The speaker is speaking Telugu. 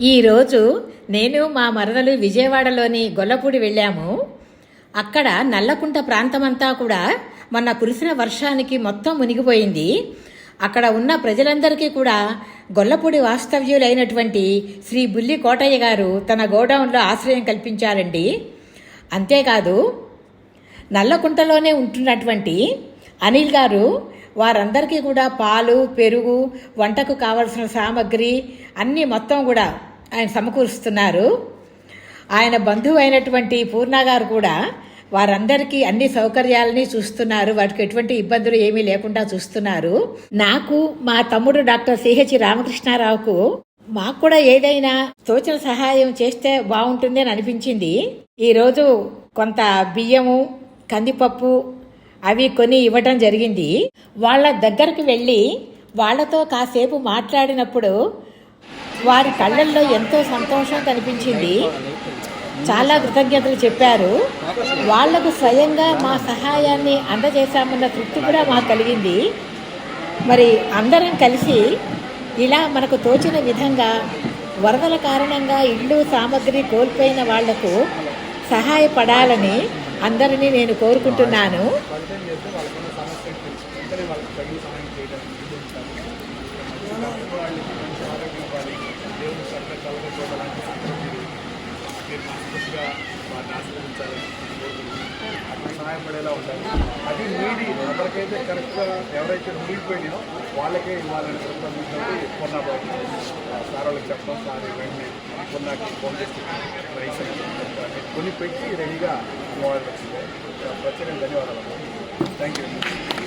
ఈరోజు నేను మా మరదలు విజయవాడలోని గొల్లపూడి వెళ్ళాము. అక్కడ నల్లకుంట ప్రాంతమంతా కూడా మొన్న కురిసిన వర్షానికి మొత్తం మునిగిపోయింది. అక్కడ ఉన్న ప్రజలందరికీ కూడా గొల్లపూడి వాస్తవ్యులైనటువంటి శ్రీ బుల్లి కోటయ్య గారు తన గోడౌన్లో ఆశ్రయం కల్పించారండి. అంతేకాదు నల్లకుంటలోనే ఉంటున్నటువంటి అనిల్ గారు వారందరికీ కూడా పాలు పెరుగు వంటకు కావలసిన సామాగ్రి అన్నీ మొత్తం కూడా ఆయన సమకూరుస్తున్నారు. ఆయన బంధువు అయినటువంటి పూర్ణ గారు కూడా వారందరికీ అన్ని సౌకర్యాలని చూస్తున్నారు. వాటికి ఎటువంటి ఇబ్బందులు ఏమీ లేకుండా చూస్తున్నారు. నాకు మా తమ్ముడు డాక్టర్ సిహెచ్ రామకృష్ణారావుకు మాకు కూడా ఏదైనా తోచిన సహాయం చేస్తే బాగుంటుంది అని అనిపించింది. ఈరోజు కొంత బియ్యము కందిపప్పు అవి కొని ఇవ్వటం జరిగింది. వాళ్ళ దగ్గరకు వెళ్ళి వాళ్ళతో కాసేపు మాట్లాడినప్పుడు వారి కళ్ళల్లో ఎంతో సంతోషం కనిపించింది. చాలా కృతజ్ఞతలు చెప్పారు. వాళ్ళకు స్వయంగా మా సహాయాన్ని అందజేశామన్న తృప్తి కూడా మాకు కలిగింది. మరి అందరం కలిసి ఇలా మనకు తోచిన విధంగా వరదల కారణంగా ఇల్లు సామగ్రి కోల్పోయిన వాళ్ళకు సహాయపడాలని అందరినీ నేను కోరుకుంటున్నాను. పరిచయం సహాయపడేలా ఉండాలి. అది నీడి ఎవరికైతే కరెక్ట్గా ఎవరైతే మునిగిపోయినాయో వాళ్ళకే ఇవ్వాలని చెప్తాను కొన్న సార్ వాళ్ళకి చెప్పడం సార్ వెంటనే కొన్నాకి ఫోన్ చేసి రైస్ కొని పెట్టి రెడీగా వాళ్ళకి ప్రత్యేక ధన్యవాదాలు. Thank you